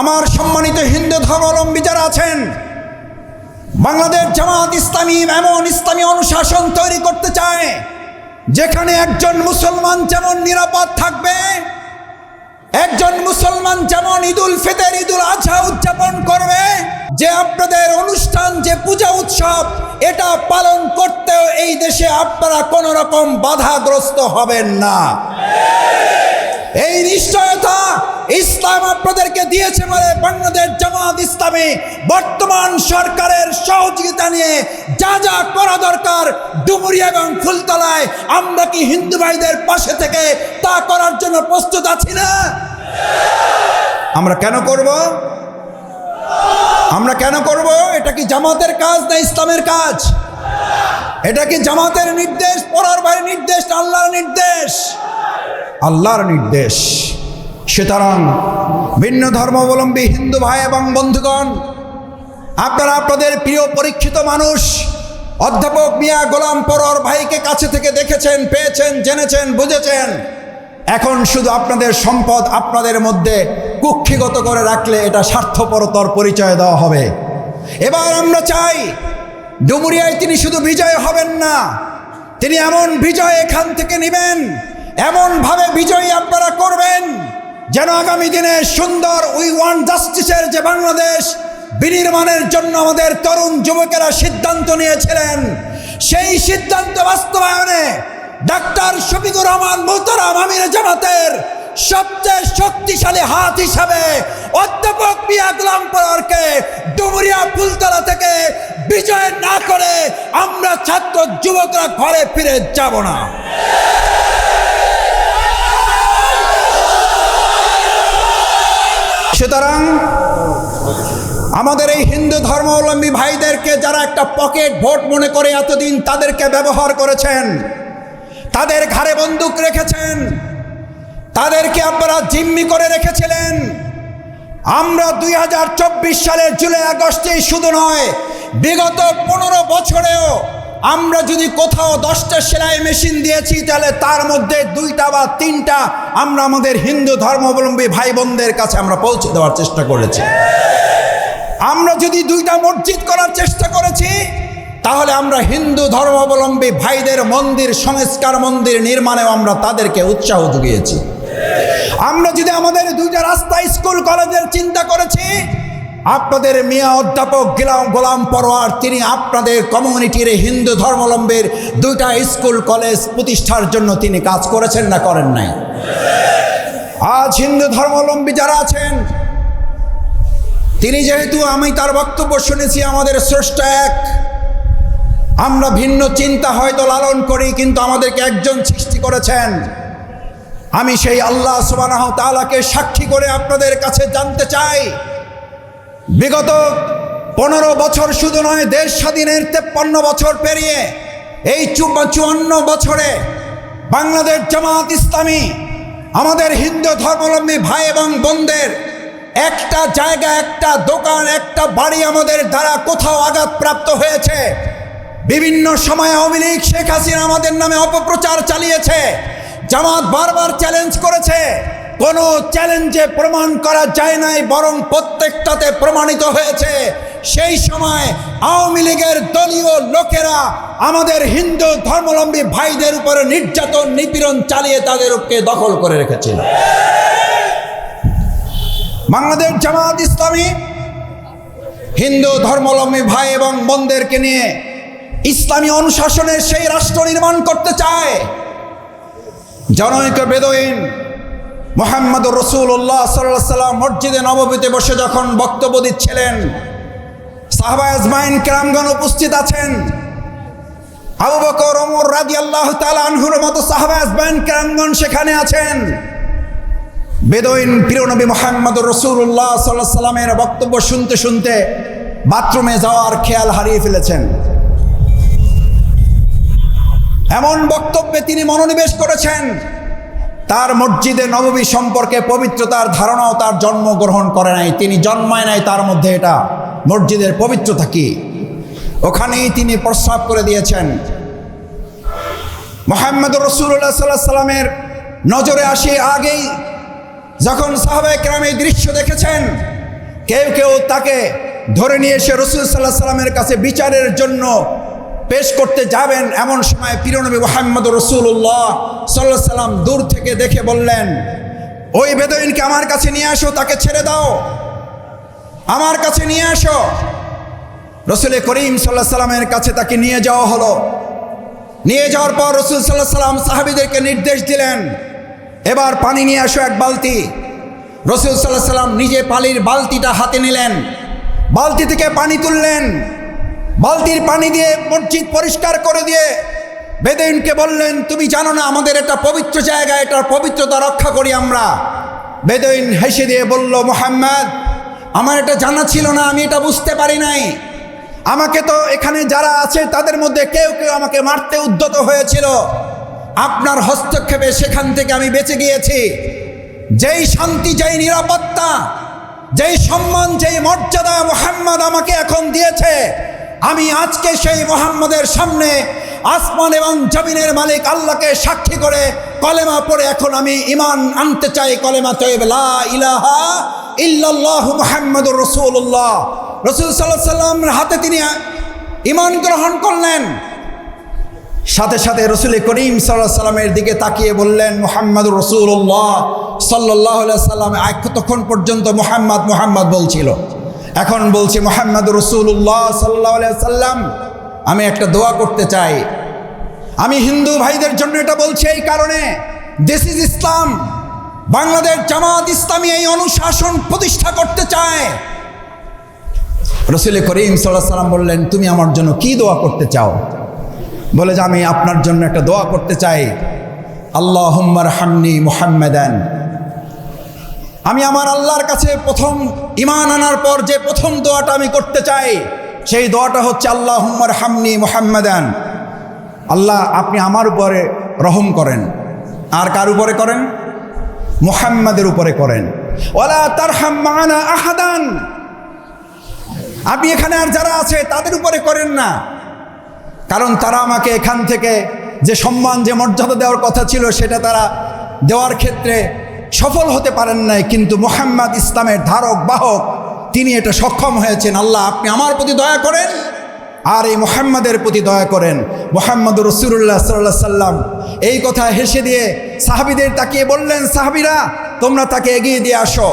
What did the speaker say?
আমার সম্মানিত হিন্দু ধর্মাবলম্বী যারা আছেন, বাংলাদেশ জামাত ইসলামী এমন ইসলামী অনুশাসন তৈরি করতে চায়, যেখানে একজন মুসলমান যেমন নিরাপদ থাকবে, একজন মুসলমান যেমন ঈদুল ফিতর, ঈদুল আজহা উদযাপন করবে, যে আপনাদের অনুষ্ঠান, যে পূজা উৎসব, এটা পালন করতেও এই দেশে আপনারা কোনো রকম বাধাগ্রস্ত হবেন না। এই নিশ্চয়তা ইসলাম আপনাদেরকে দিয়েছে বলে বাংলাদেশ জামাত ইসলামী। বর্তমান সরকারের সহযোগিতা নিয়ে যা যা করা দরকার ডুমুরিয়া এবং ফুলতলায়, আমরা কি হিন্দু ভাইদের পাশে থেকে তা করার জন্য প্রস্তুত আছি না? আমরা কেন করব? আমরা কেন করব? এটা কি জামাতের কাজ না ইসলামের কাজ? এটা কি জামাতের নির্দেশ পড়ার বাইরে নির্দেশ আল্লাহর নির্দেশ? আল্লাহর নির্দেশ। সুতরাং ভিন্ন ধর্মাবলম্বী হিন্দু ভাই এবং বন্ধুগণ, আপনারা আপনাদের প্রিয় পরীক্ষিত মানুষ, অধ্যাপক মিয়া গোলাম পরর ভাইকে কাছে থেকে দেখেছেন, পেয়েছেন, জেনেছেন, বুঝেছেন। এখন শুধু আপনাদের সম্পদ আপনাদের মধ্যে কুক্ষিগত করে রাখলে এটা স্বার্থপরতর পরিচয় দেওয়া হবে। এবার আমরা চাই, ডুমুরিয়ায় তিনি শুধু বিজয় হবেন না, তিনি এমন বিজয় এখান থেকে নেবেন, এমনভাবে বিজয়ী আপনারা করবেন। যেন আগামী দিনে সুন্দর উই ওয়ান জাস্টিসের যে বাংলাদেশ বিনির্মাণের জন্য আমাদের তরুণ যুবকেরা সিদ্ধান্ত নিয়েছিলেন, সেই সিদ্ধান্ত বাস্তবায়নে ডাক্তার শফিকুর রহমান মোহতারাম আমির জামাতের সবচেয়ে শক্তিশালী হাত হিসাবে অধ্যাপক মিয়া গোলাম পরারকে ডুমুরিয়া ফুলতলা থেকে বিজয় না করে আমরা ছাত্র যুবকরা ঘরে ফিরে যাব না। সুতরাং আমাদের এই হিন্দু ধর্মাবলম্বী ভাইদেরকে যারা একটা পকেট ভোট মনে করে এতদিন তাদেরকে ব্যবহার করেছেন, তাদের ঘাড়ে বন্দুক রেখেছেন, তাদেরকে আপনারা জিম্মি করে রেখেছিলেন। আমরা দুই হাজার চব্বিশ সালের জুলাই আগস্টেই শুধু নয়, বিগত পনেরো বছরেও আমরা যদি কোথাও দশটা সেলাই মেশিন দিয়েছি, তাহলে তার মধ্যে দুইটা বা তিনটা আমরা আমাদের হিন্দু ধর্মাবলম্বী ভাই বোনদের কাছে আমরা পৌঁছে দেওয়ার চেষ্টা করেছি। আমরা যদি দুইটা মসজিদ করার চেষ্টা করেছি, তাহলে আমরা হিন্দু ধর্মাবলম্বী ভাইদের মন্দির, সংস্কার মন্দির নির্মাণেও আমরা তাদেরকে উৎসাহ যুগিয়েছি। আমরা যদি আমাদের দুইটা রাস্তা স্কুল কলেজের চিন্তা করেছি আপনাদের মিয়া অধ্যাপক গিলাম গোলাম পরোয়ার, তিনি আপনাদের কমিউনিটির হিন্দু ধর্মাবলম্বীর দুইটা স্কুল, কলেজ প্রতিষ্ঠার জন্য তিনি কাজ করেছেন না করেন নাই? আজ হিন্দু ধর্মাবলম্বী যারা আছেন, তিনি যেহেতু আমি তার বক্তব্য শুনেছি, আমাদের স্রষ্ট এক। আমরা ভিন্ন চিন্তা হয়তো লালন করি, কিন্তু আমাদেরকে একজন সৃষ্টি করেছেন। আমি সেই আল্লাহ সুবাহ তালাকে সাক্ষী করে আপনাদের কাছে জানতে চাই। বিগত পনেরো বছর শুধু নয়, দেশ স্বাধীনের তেপ্পান্ন বছর পেরিয়ে এই চুয়ান্ন বছরে বাংলাদেশ জামাত ইসলামী, আমাদের হিন্দু ধর্মাবলম্বী ভাই এবং বোনদের একটা জায়গা, একটা দোকান, একটা বাড়ি আমাদের দ্বারা কোথাও আঘাতপ্রাপ্ত হয়েছে। বিভিন্ন সময় আওয়ামী লীগ শেখ হাসিনা আমাদের নামে অপপ্রচার চালিয়েছে। জামাত বারবার চ্যালেঞ্জ করেছে। কোনো চ্যালেঞ্জে প্রমাণ করা যায় নাই, বরং প্রত্যেকটাতে প্রমাণিত হয়েছে। সেই সময় আওয়ামী লীগের দলীয় লোকেরা আমাদের হিন্দু ধর্মাবলম্বী ভাইদের উপরে নির্যাতন, নিপীড়ন চালিয়ে তাদেরকে দখল করে রেখেছিল বাংলাদেশ জামাত ইসলামী হিন্দু ধর্মাবলম্বী ভাই এবং বোনদেরকে নিয়ে ইসলামী অনুশাসনের সেই রাষ্ট্র নির্মাণ করতে চায়। জনৈক বেদইন মোহাম্মদ রসুল্লাহ সাল্লাহ সাল্লাম মসজিদে নবমীতে বসে যখন বক্তব্য দিচ্ছিলেন, সাহবা আজমাইন কেরামগণ উপস্থিত আছেন। আবু বকর, ওমর রাজি আল্লাহ আনহুর মতো সাহবা আজমাইন কেরামগণ সেখানে আছেন। বেদইন প্রিয়নবী মোহাম্মদ রসুল্লাহ সাল্লাহ সাল্লামের বক্তব্য শুনতে শুনতে বাথরুমে যাওয়ার খেয়াল হারিয়ে ফেলেছেন। এমন বক্তব্যে তিনি মনোনিবেশ করেছেন। তার মসজিদে নববী সম্পর্কে পবিত্রতার ধারণাও তার জন্মগ্রহণ করে নাই। তিনি জন্মায় নাই, তার মধ্যে এটা মসজিদের পবিত্রতা কি? ওখানেই তিনি প্রস্রাব করে দিয়েছেন। মোহাম্মদ রসুল্লাহ সাল্লাহ সাল্লামের নজরে আসে আগেই যখন সাহাবায়ে কেরাম এই দৃশ্য দেখেছেন, কেউ কেউ তাকে ধরে নিয়ে এসে রসুল সাল্লাহ সাল্লামের কাছে বিচারের জন্য পেশ করতে যাবেন এমন সময় পিরনবী মোহাম্মদ রসুল্লাহ সাল্লাহ সাল্লাম দূর থেকে দেখে বললেন, ওই বেদইনকে আমার কাছে নিয়ে আসো, তাকে ছেড়ে দাও। আমার কাছে নিয়ে আসো। রসুল করিম সাল্লাহ সাল্লামের কাছে তাকে নিয়ে যাওয়া হলো। নিয়ে যাওয়ার পর রসুল সাল্লাহ সাল্লাম সাহাবিদেরকে নির্দেশ দিলেন, এবার পানি নিয়ে আসো এক বালতি। রসুল সাল্লাহ সাল্লাম নিজে পালির বালতিটা হাতে নিলেন। বালতি থেকে পানি তুললেন। বালতির পানি দিয়ে মসজিদ পরিষ্কার করে দিয়ে বেদেনকে বললেন, তুমি জানো না আমাদের এটা পবিত্র জায়গা, এটার পবিত্রতা রক্ষা করি আমরা? বেদইন হেসে দিয়ে বলল, মোহাম্মদ, আমার এটা জানা ছিল না, আমি এটা বুঝতে পারি নাই। আমাকে তো এখানে যারা আছে, তাদের মধ্যে কেউ কেউ আমাকে মারতে উদ্যত হয়েছিল। আপনার হস্তক্ষেপে সেখান থেকে আমি বেঁচে গিয়েছি। যেই শান্তি, যেই নিরাপত্তা, যেই সম্মান, যেই মর্যাদা মোহাম্মদ আমাকে এখন দিয়েছে আমি আজকে সেই মোহাম্মদের সামনে আসমান এবং জমিনের মালিক আল্লাহকে সাক্ষী করে কলেমা পড়ে এখন আমি ইমান আনতে চাই। কলেমা তৈব ইলাহা মুহাম্মাদুর রাসূলুল্লাহ। রসুল সাল্লাহ সাল্লামের হাতে তিনি ইমান গ্রহণ করলেন। সাথে সাথে রসুল করিম সাল্লাহ সাল্লামের দিকে তাকিয়ে বললেন মোহাম্মদ রসুল্লাহ সাল্লাহ সাল্লাম তখন পর্যন্ত মোহাম্মদ মোহাম্মদ বলছিল? এখন বলছি মোহাম্মদ রসুল্লাহ সাল্লাহ সাল্লাম আমি একটা দোয়া করতে চাই। আমি হিন্দু ভাইদের জন্য এটা বলছি এই কারণে দিস ইজ ইসলাম বাংলাদেশ জামাত ইসলামী এই অনুশাসন প্রতিষ্ঠা করতে চায়। রসুল করিম সাল্লাহ সাল্লাম বললেন, তুমি আমার জন্য কি দোয়া করতে চাও? বলে যে, আমি আপনার জন্য একটা দোয়া করতে চাই। আল্লাহ হামনি মুহাম্মেদান। আমি আমার আল্লাহর কাছে প্রথম ইমান আনার পর যে প্রথম দোয়াটা আমি করতে চাই, সেই দোয়াটা হচ্ছে আল্লাহ হুম্মার হামনি মোহাম্মদান। আল্লাহ, আপনি আমার উপরে রহম করেন। আর কার উপরে করেন? মোহাম্মদের উপরে করেন। ওলা তার হাম্মানা আহাদান। আপনি এখানে আর যারা আছে, তাদের উপরে করেন না। কারণ তারা আমাকে এখান থেকে যে সম্মান, যে মর্যাদা দেওয়ার কথা ছিল, সেটা তারা দেওয়ার ক্ষেত্রে সফল হতে পারেন নাই, কিন্তু মোহাম্মদ ইসলামের ধারক, বাহক, তিনি এটা সক্ষম হয়েছেন। আল্লাহ, আপনি আমার প্রতি দয়া করেন আর এই মোহাম্মদের প্রতি দয়া করেন। মোহাম্মদ রসুল্লাহ সাল্লাহ সাল্লাম এই কথা হেসে দিয়ে সাহাবিদের তাকিয়ে বললেন, সাহাবিরা, তোমরা তাকে এগিয়ে দিয়ে আসো।